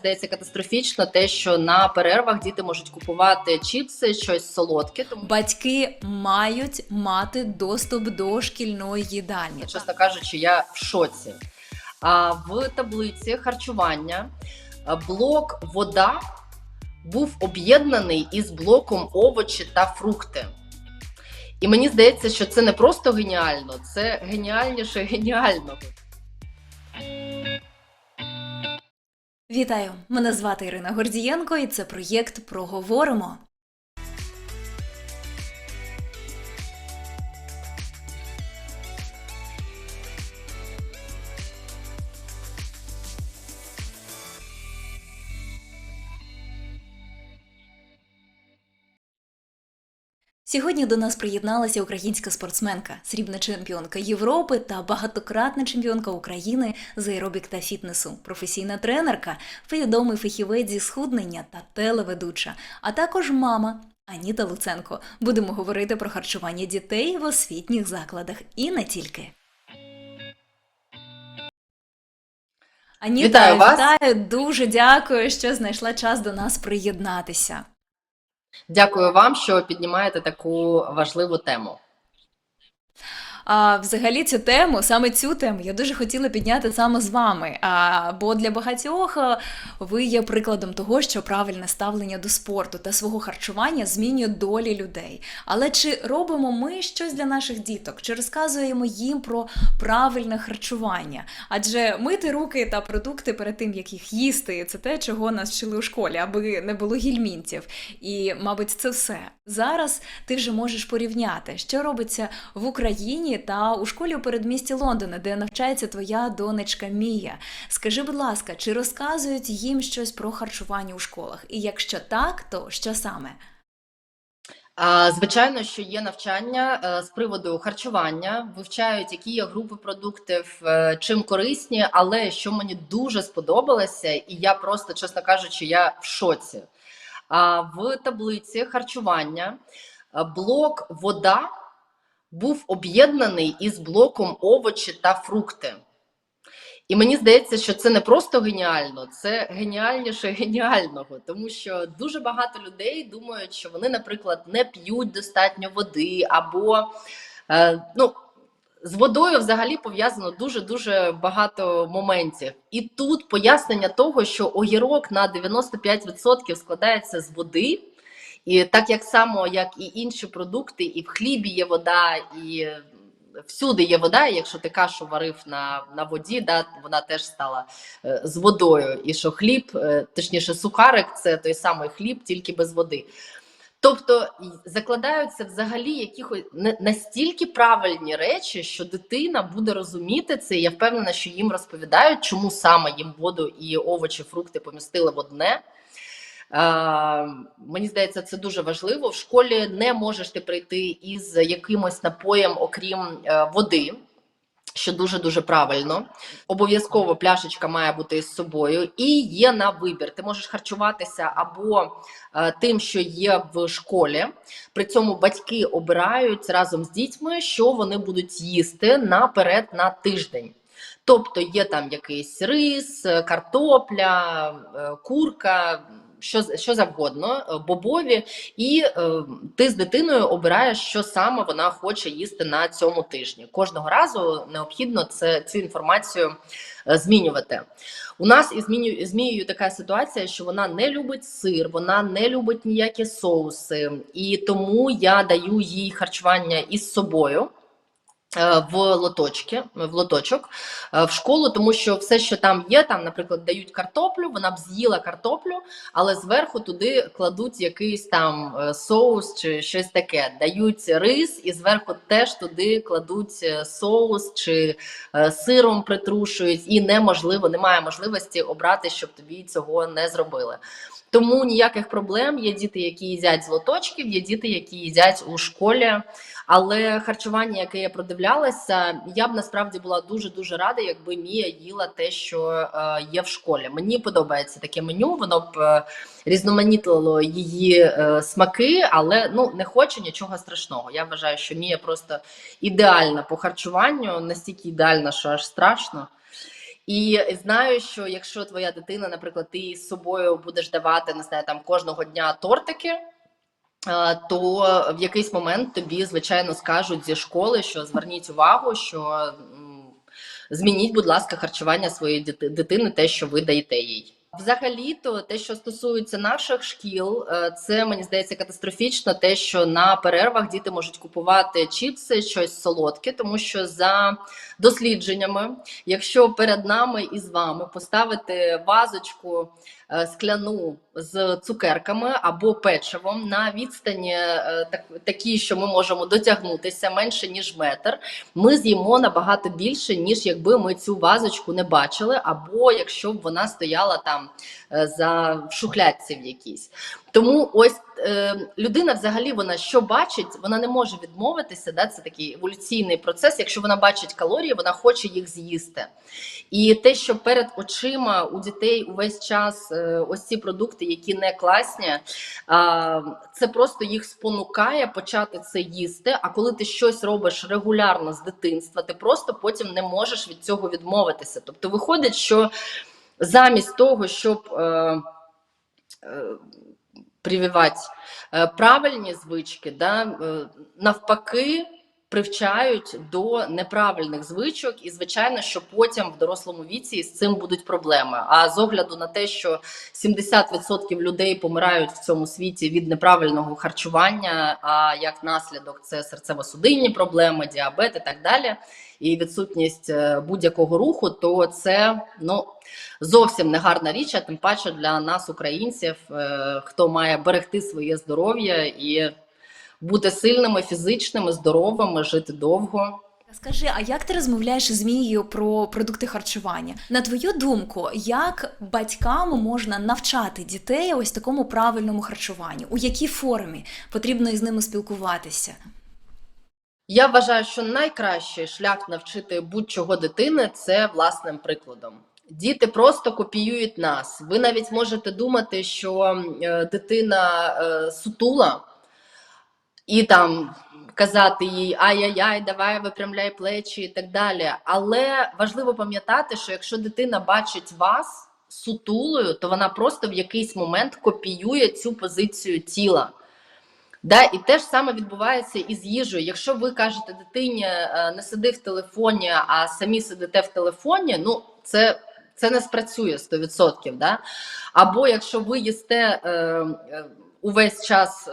здається катастрофічно те, що на перервах діти можуть купувати чіпси, щось солодке. Тому Батьки мають мати доступ до шкільної їдальні. чесно кажучи, я в шоці. А в таблиці харчування блок вода був об'єднаний із блоком овочі та фрукти. І мені здається, що це не просто геніально, це геніальніше геніального. Вітаю! Мене звати Ірина Гордієнко, і це проєкт Проговоримо. Сьогодні до нас приєдналася українська спортсменка, срібна чемпіонка Європи та багатократна чемпіонка України з аеробік та фітнесу, професійна тренерка, відомий фахівець зі схуднення та телеведуча, а також мама Аніта Луценко. Будемо говорити про харчування дітей в освітніх закладах і не тільки. Аніта, Вітаю вас. вітаю, дуже дякую, що знайшла час до нас приєднатися. Дякую вам, що піднімаєте таку важливу тему. А взагалі цю тему, саме цю тему, я дуже хотіла підняти саме з вами. А, бо для багатьох ви є прикладом того, що правильне ставлення до спорту та свого харчування змінює долі людей. Але чи робимо ми щось для наших діток? Чи розказуємо їм про правильне харчування? Адже мити руки та продукти перед тим, як їх їсти, це те, чого нас вчили у школі, аби не було гільмінтів. І, мабуть, це все. Зараз ти вже можеш порівняти, що робиться в Україні та у школі у передмісті Лондона, де навчається твоя донечка Мія. Скажи, будь ласка, чи розказують їм щось про харчування у школах? І якщо так, то що саме? Звичайно, що є навчання е, з приводу харчування, вивчають, які є групи продуктів, е, чим корисні, але що мені дуже сподобалося, і я просто, чесно кажучи, я в шоці. А в таблиці харчування е, блок вода був об'єднаний із блоком овочі та фрукти. І мені здається, що це не просто геніально, це геніальніше геніального, тому що дуже багато людей думають, що вони, наприклад, не п'ють достатньо води, або е, ну, з водою взагалі пов'язано дуже дуже багато моментів. І тут пояснення того, що огірок на 95% складається з води. І так як само, як і інші продукти, і в хлібі є вода, і всюди є вода. І якщо ти кашу варив на на воді, да, вона теж стала е, з водою. І що хліб, е, точніше, сухарик це той самий хліб, тільки без води. Тобто закладаються взагалі якихось настільки правильні речі, що дитина буде розуміти це. і Я впевнена, що їм розповідають, чому саме їм воду і овочі, фрукти помістили в одне. Е, мені здається, це дуже важливо. В школі не можеш ти прийти із якимось напоєм, окрім е, води. Що дуже дуже правильно. Обов'язково пляшечка має бути із собою, і є на вибір. Ти можеш харчуватися або е, тим, що є в школі. При цьому батьки обирають разом з дітьми, що вони будуть їсти наперед на тиждень. Тобто є там якийсь рис, е, картопля, курка, що, що завгодно, е, бобові, і е, ти з дитиною обираєш, що саме вона хоче їсти на цьому тижні. Кожного разу необхідно це, цю інформацію е, змінювати. У нас із Мію- з така ситуація, що вона не любить сир, вона не любить ніякі соуси, і тому я даю їй харчування із собою. Е, В лоточки, в лоточок е, в школу, тому що все, що там є, там, наприклад, дають картоплю, вона б з'їла картоплю, але зверху туди кладуть якийсь там е, соус чи щось таке. Дають рис, і зверху теж туди кладуть е, соус чи е, сиром притрушують, і неможливо, немає можливості обрати, щоб тобі цього не зробили. Тому ніяких проблем. Є діти, які їдять з лоточків, є діти, які їдять у школі. Але харчування, яке я продивлялася, я б насправді була дуже дуже рада, якби Мія їла те, що е, є в школі. Мені подобається таке меню, воно б е, різноманітило її е, смаки, але ну не хочу нічого страшного. Я вважаю, що Мія просто ідеальна по харчуванню, настільки ідеальна, що аж страшно. І знаю, що якщо твоя дитина, наприклад, ти з собою будеш давати не знаю, там кожного дня тортики. Е, То в якийсь момент тобі, звичайно, скажуть зі школи, що зверніть увагу, що змініть, будь ласка, харчування своєї дитини, те, що ви даєте їй. Взагалі-то те, що стосується наших шкіл, е, це мені здається катастрофічно. Те, що на перервах діти можуть купувати чіпси, щось солодке, тому що за дослідженнями, якщо перед нами і з вами поставити вазочку скляну з цукерками або печивом на відстані е, так, такі, що ми можемо дотягнутися менше ніж метр, ми з'їмо набагато більше, ніж якби ми цю вазочку не бачили, або якщо б вона стояла там е, за в шухлядці в якійсь. Тому ось е, людина взагалі вона що бачить, вона не може відмовитися. Да? Це такий еволюційний процес. Якщо вона бачить калорії, вона хоче їх з'їсти. І те, що перед очима у дітей увесь час е, ось ці продукти, які не класні, а, це просто їх спонукає почати це їсти. А коли ти щось робиш регулярно з дитинства, ти просто потім не можеш від цього відмовитися. Тобто, виходить, що замість того, щоб е, е, прививати е, правильні звички, да, е, навпаки. Привчають до неправильних звичок, і звичайно, що потім в дорослому віці з цим будуть проблеми. А з огляду на те, що 70% людей помирають в цьому світі від неправильного харчування, а як наслідок це серцево-судинні проблеми, діабет і так далі, і відсутність е, будь-якого руху, то це ну зовсім не гарна річ, а тим паче для нас, українців, е, хто має берегти своє здоров'я і бути сильними, фізичними, здоровими, жити довго. Скажи, а як ти розмовляєш з Мією про продукти харчування? На твою думку, як батькам можна навчати дітей ось такому правильному харчуванню? У якій формі потрібно із ними спілкуватися? Я вважаю, що найкращий шлях навчити будь-чого дитини це власним прикладом. Діти просто копіюють нас. Ви навіть можете думати, що е, дитина е, сутула, і там казати їй ай-яй-яй, давай випрямляй плечі і так далі. Але важливо пам'ятати, що якщо дитина бачить вас сутулою, то вона просто в якийсь момент копіює цю позицію тіла. Да, і те ж саме відбувається і з їжею. Якщо ви кажете дитині е, не сиди в телефоні, а самі сидите в телефоні, ну це, це не спрацює 100%. Да? Або якщо ви їсте е, е, увесь час.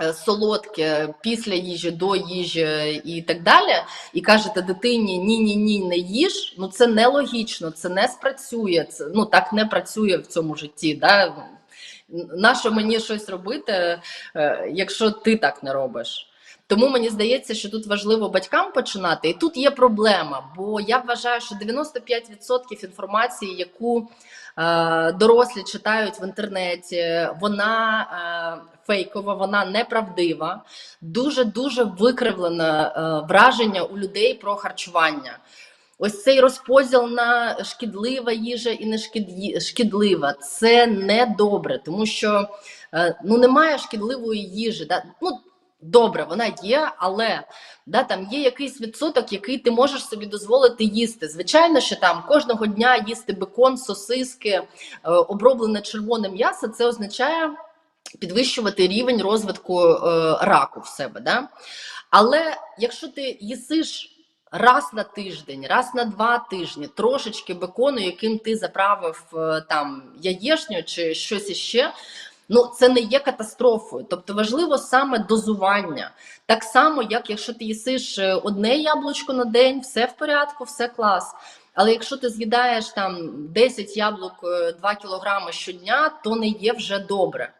Е, Солодке після їжі, до їжі і так далі, і кажете дитині ні, ні, ні, не їж. Ну це нелогічно, це не спрацює. Це ну так не працює в цьому житті. Да? Нащо мені щось робити, е, якщо ти так не робиш? Тому мені здається, що тут важливо батькам починати. І тут є проблема, бо я вважаю, що 95% інформації, яку дорослі читають в інтернеті, вона е, фейкова, вона неправдива, дуже дуже викривлене е, враження у людей про харчування. Ось цей розподіл на шкідлива їжа і не шкідлива це не добре, тому що е, ну немає шкідливої їжі. Да? Ну, добре, вона є, але да, там є якийсь відсоток, який ти можеш собі дозволити їсти. Звичайно, що там кожного дня їсти бекон, сосиски, е, оброблене червоне м'ясо, це означає підвищувати рівень розвитку е, раку в себе. Да? Але якщо ти їсиш раз на тиждень, раз на два тижні трошечки бекону, яким ти заправив е, там яєшню чи щось іще. Ну, це не є катастрофою. Тобто важливо саме дозування. Так само, як якщо ти їсиш е, одне яблучко на день, все в порядку, все клас. Але якщо ти з'їдаєш там 10 яблук 2 кілограми щодня, то не є вже добре.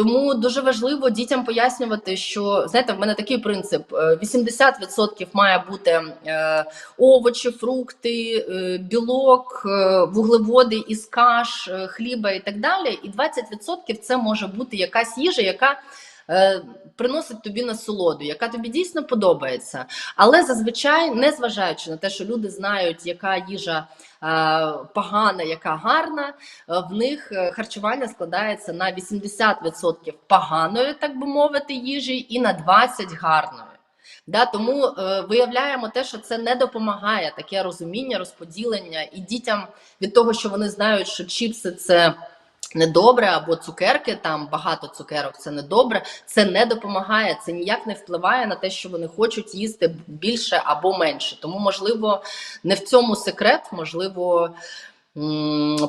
Тому дуже важливо дітям пояснювати, що знаєте, в мене такий принцип: е, 80% має бути е, овочі, фрукти, е, білок, е, вуглеводи із каш, е, хліба і так далі. І 20% це може бути якась їжа, яка е, приносить тобі насолоду, яка тобі дійсно подобається. Але зазвичай, незважаючи на те, що люди знають, яка їжа е, погана, яка гарна, е, в них харчування складається на 80% поганої, так би мовити, їжі, і на 20% гарної. Да, тому е, виявляємо те, що це не допомагає таке розуміння, розподілення і дітям від того, що вони знають, що чіпси це недобре, або цукерки, там багато цукерок це недобре. Це не допомагає, це ніяк не впливає на те, що вони хочуть їсти більше або менше. Тому, можливо, не в цьому секрет, можливо.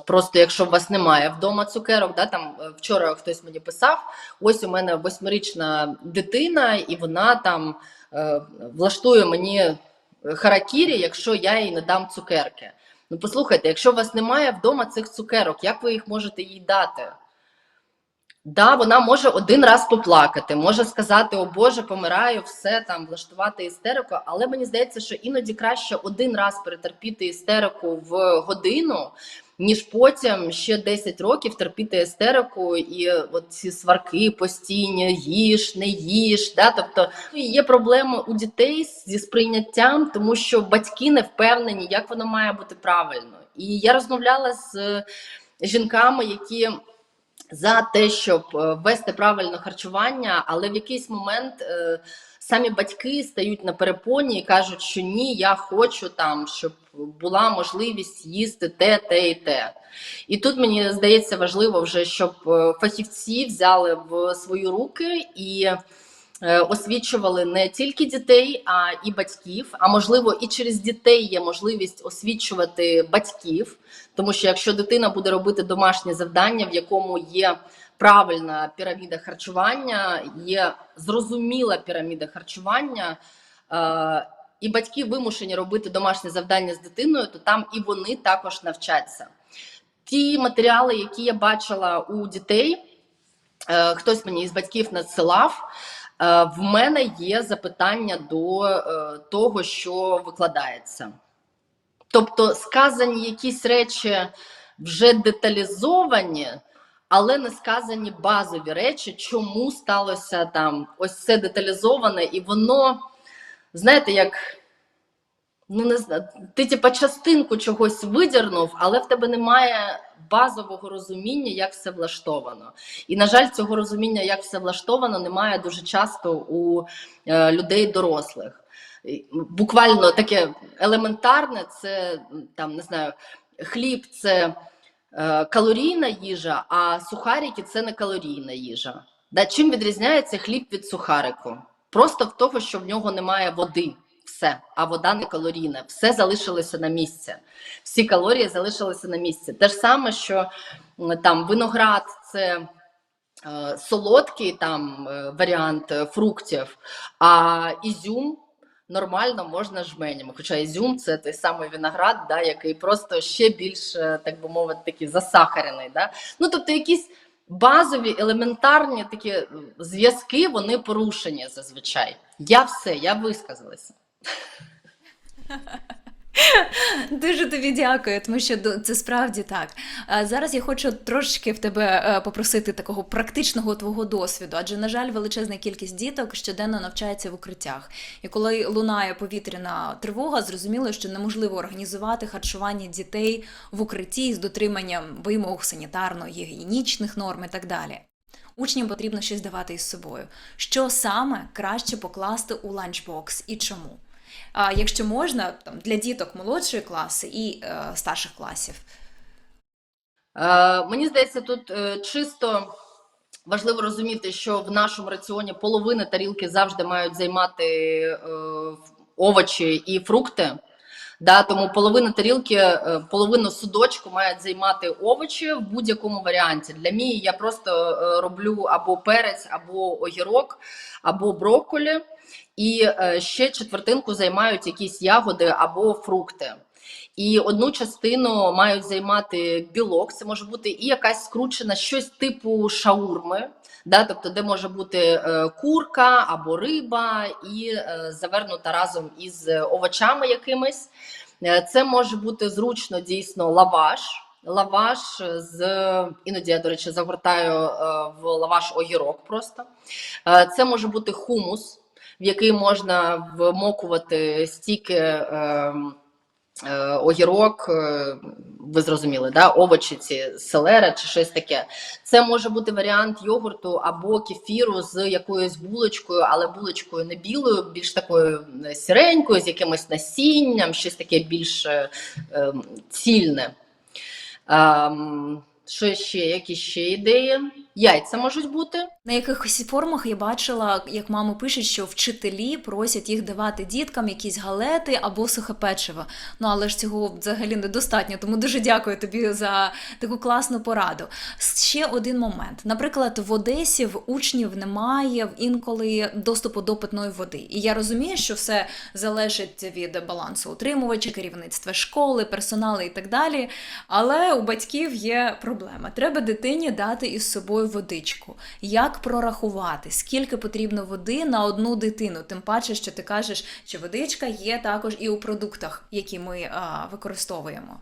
Просто якщо у вас немає вдома цукерок, да там е, вчора хтось мені писав: ось у мене восьмирічна дитина, і вона там е, влаштує мені харакірі, якщо я їй не дам цукерки. Ну, послухайте, якщо у вас немає вдома цих цукерок, як ви їх можете їй дати? Да, вона може один раз поплакати, може сказати, о Боже, помираю, все там, влаштувати істерику, але мені здається, що іноді краще один раз перетерпіти істерику в годину, ніж потім ще 10 років терпіти істерику і от ці сварки постійні, їж, не їж. Да? Тобто є проблеми у дітей зі сприйняттям, тому що батьки не впевнені, як воно має бути правильно. І я розмовляла з е, жінками, які за те, щоб е, вести правильне харчування, але в якийсь момент е, самі батьки стають на перепоні і кажуть, що ні, я хочу там, щоб була можливість їсти те, те і те. І тут мені здається важливо вже, щоб е, фахівці взяли в свої руки і е, освічували не тільки дітей, а і батьків. А можливо, і через дітей є можливість освічувати батьків. Тому що якщо дитина буде робити домашнє завдання, в якому є правильна піраміда харчування, є зрозуміла піраміда харчування, е, і батьки вимушені робити домашнє завдання з дитиною, то там і вони також навчаться. Ті матеріали, які я бачила у дітей, е, хтось мені із батьків надсилав. е, В мене є запитання до того, що викладається. Тобто сказані якісь речі вже деталізовані, але не сказані базові речі, чому сталося там ось це деталізоване, і воно, знаєте, як. Ну, не знаю, ти типа частинку чогось видірнув, але в тебе немає базового розуміння, як все влаштовано. І, на жаль, цього розуміння, як все влаштовано, немає дуже часто у е, людей дорослих. Буквально таке елементарне, це там не знаю, хліб це калорійна їжа, а сухарики це не калорійна їжа. Да, чим відрізняється хліб від сухарику? Просто в того, що в нього немає води. Все, а вода не калорійна, все залишилося на місці. Всі калорії залишилися на місці. Те ж саме, що там виноград це е, солодкий там е, варіант е, фруктів, а ізюм нормально можна жменями. Хоча ізюм це той самий виноград, да, який просто ще більш, так би мовити, такий засахарений. Да? Ну, тобто якісь базові, елементарні такі е, зв'язки, вони порушені зазвичай. Я все, я висказалася. Дуже тобі дякую, тому що це справді так. Зараз я хочу трошечки в тебе е, попросити такого практичного твого досвіду, адже, на жаль, величезна кількість діток щоденно навчається в укриттях. І коли лунає повітряна тривога, зрозуміло, що неможливо організувати харчування дітей в укритті з дотриманням вимог санітарно-гігієнічних норм і так далі. Учням потрібно щось давати із собою. Що саме краще покласти у ланчбокс і чому? А якщо можна, там для діток молодшої класи і е, старших класів. Е, мені здається, тут е, чисто важливо розуміти, що в нашому раціоні половина тарілки завжди мають займати е, овочі і фрукти. Да, тому половина тарілки, е, половину судочку мають займати овочі в будь-якому варіанті. Для мій я просто е, роблю або перець, або огірок, або брокколі, і е, ще четвертинку займають якісь ягоди або фрукти. І одну частину мають займати білок. Це може бути і якась скручена щось типу шаурми, да, тобто, де може бути е, курка або риба, і е, завернута разом із овочами якимись. Е, Це може бути зручно дійсно лаваш. Лаваш з іноді я, до речі, загортаю в лаваш огірок просто. Це може бути хумус, в який можна вмокувати стільки. Ем, е, огірок, е, ви зрозуміли, да? овочі ці селера чи щось таке. Це може бути варіант йогурту або кефіру з якоюсь булочкою, але булочкою не білою, більш такою е, сіренькою, з якимось насінням, щось таке більш е, е, цільне. Ем, що ще? Які ще ідеї? Яйця можуть бути. На якихось форумах я бачила, як мами пишуть, що вчителі просять їх давати діткам якісь галети або сухе печиво. Ну але ж цього взагалі недостатньо. Тому дуже дякую тобі за таку класну пораду. Ще один момент. Наприклад, в Одесі в учнів немає інколи доступу до питної води. І я розумію, що все залежить від балансу утримувача, керівництва школи, персоналу і так далі. Але у батьків є проблема. Треба дитині дати із собою водичку. Як прорахувати, скільки потрібно води на одну дитину? Тим паче, що ти кажеш, що водичка є також і у продуктах, які ми а, використовуємо.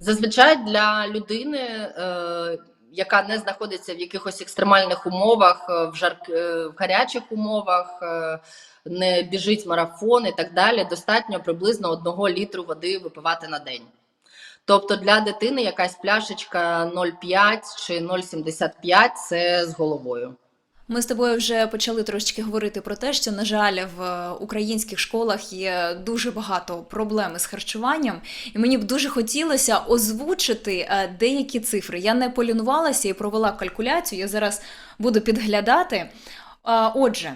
Зазвичай для людини, е, яка не знаходиться в якихось екстремальних умовах, е, в, жар... е, в гарячих умовах, е, не біжить марафон і так далі, достатньо приблизно одного літру води випивати на день. Тобто для дитини якась пляшечка 0,5 чи 0,75 це з головою. Ми з тобою вже почали трошечки говорити про те, що, на жаль, в українських школах є дуже багато проблем з харчуванням, і мені б дуже хотілося озвучити е, деякі цифри. Я не полінувалася і провела калькуляцію. Я зараз буду підглядати. Отже,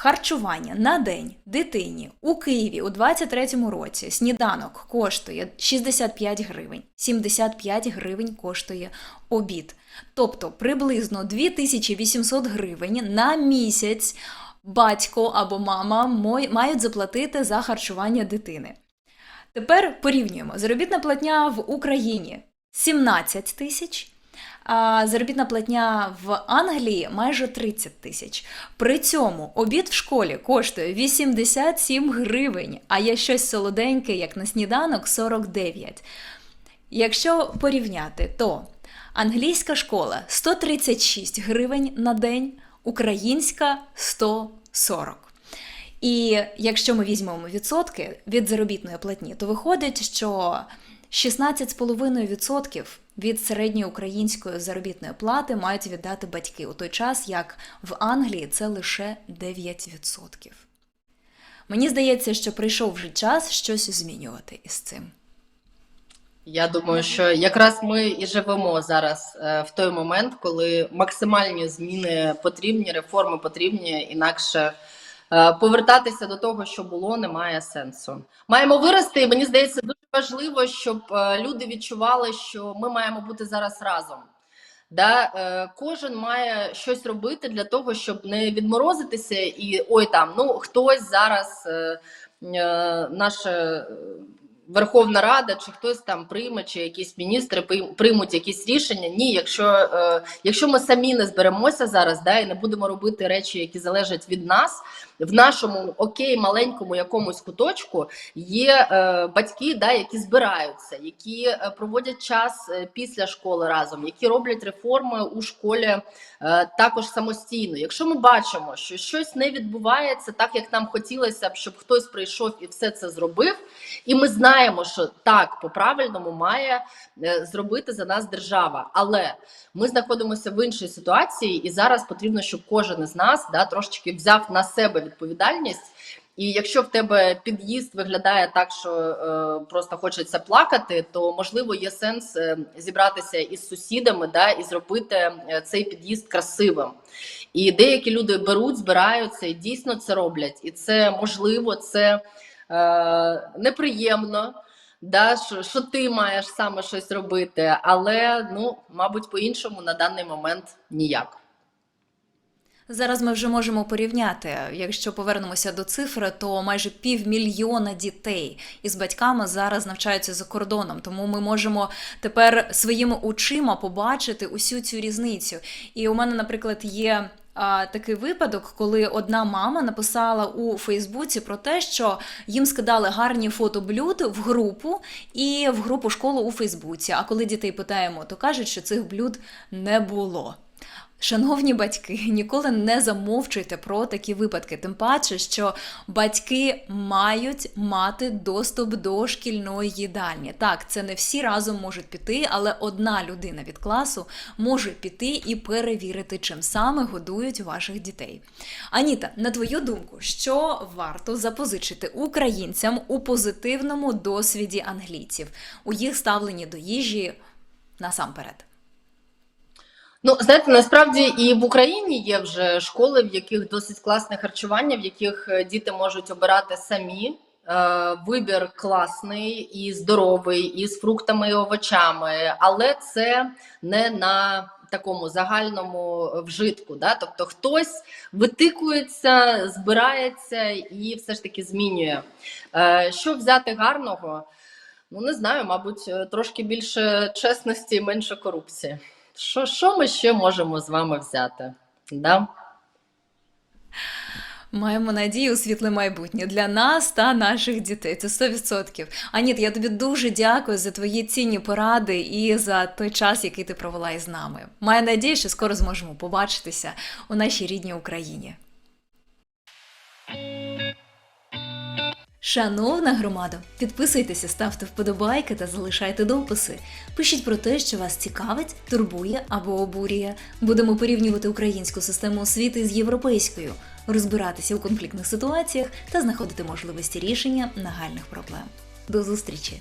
Харчування на день дитині у Києві у 23-му році сніданок коштує 65 гривень, 75 гривень коштує обід. Тобто приблизно 2800 гривень на місяць батько або мама мають заплатити за харчування дитини. Тепер порівнюємо. Заробітна платня в Україні 17 тисяч. Заробітна платня в Англії майже 30 тисяч. При цьому обід в школі коштує 87 гривень, а є щось солоденьке, як на сніданок, 49. Якщо порівняти, то англійська школа 136 гривень на день, українська 140. І якщо ми візьмемо відсотки від заробітної платні, то виходить, що 16,5% від середньої української заробітної плати мають віддати батьки, у той час як в Англії це лише 9%. Мені здається, що прийшов вже час щось змінювати із цим. Я думаю, що якраз ми і живемо зараз е, в той момент, коли максимальні зміни потрібні, реформи потрібні, інакше е, повертатися до того, що було, немає сенсу. Маємо вирости, і мені здається, дуже важливо, щоб е, люди відчували, що ми маємо бути зараз разом. Да, е, кожен має щось робити для того, щоб не відморозитися, і ой там ну хтось зараз е, е, наша е, Верховна Рада, чи хтось там прийме, чи якісь міністри прийм- приймуть якісь рішення. Ні, якщо, е, якщо ми самі не зберемося зараз, да, і не будемо робити речі, які залежать від нас, в нашому окей, маленькому якомусь куточку є е, батьки, да, які збираються, які е, проводять час е, після школи разом, які роблять реформи у школі е, також самостійно. Якщо ми бачимо, що щось не відбувається так, як нам хотілося б, щоб хтось прийшов і все це зробив, і ми знаємо, що так по правильному має е, зробити за нас держава. Але ми знаходимося в іншій ситуації, і зараз потрібно, щоб кожен із нас да, трошечки взяв на себе відповідальність. І якщо в тебе під'їзд виглядає так, що е, просто хочеться плакати, то можливо є сенс е, зібратися із сусідами да, і зробити е, цей під'їзд красивим. І деякі люди беруть, збираються і дійсно це роблять. І це можливо, це е, неприємно. Да, що, що ти маєш саме щось робити, але ну, мабуть, по-іншому на даний момент ніяк. Зараз ми вже можемо порівняти. Якщо повернемося до цифри, то майже півмільйона дітей із батьками зараз навчаються за кордоном. Тому ми можемо тепер своїми очима побачити усю цю різницю. І у мене, наприклад, є. Такий випадок, коли одна мама написала у Фейсбуці про те, що їм скидали гарні фото блюд в групу і в групу школу у Фейсбуці. А коли дітей питаємо, то кажуть, що цих блюд не було. Шановні батьки, ніколи не замовчуйте про такі випадки. Тим паче, що батьки мають мати доступ до шкільної їдальні. Так, це не всі разом можуть піти, але одна людина від класу може піти і перевірити, чим саме годують ваших дітей. Аніта, на твою думку, що варто запозичити українцям у позитивному досвіді англійців у їх ставленні до їжі насамперед? Ну, знаєте, насправді і в Україні є вже школи, в яких досить класне харчування, в яких е, діти можуть обирати самі. Е, Вибір класний і здоровий, і з фруктами і овочами, але це не на такому загальному вжитку. Да? Тобто хтось витикується, збирається і все ж таки змінює. Е, Що взяти гарного? Ну не знаю, мабуть, е, трошки більше чесності менше корупції. Що, що ми ще можемо з вами взяти? Да? Маємо надію у світле майбутнє для нас та наших дітей. Це 100%. Аніт, я тобі дуже дякую за твої цінні поради і за той час, який ти провела із нами. Маю надію, що скоро зможемо побачитися у нашій рідній Україні. Шановна громада, підписуйтеся, ставте вподобайки та залишайте дописи. Пишіть про те, що вас цікавить, турбує або обурює. Будемо порівнювати українську систему освіти з європейською, розбиратися у конфліктних ситуаціях та знаходити можливості рішення нагальних проблем. До зустрічі!